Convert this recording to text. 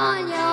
머녀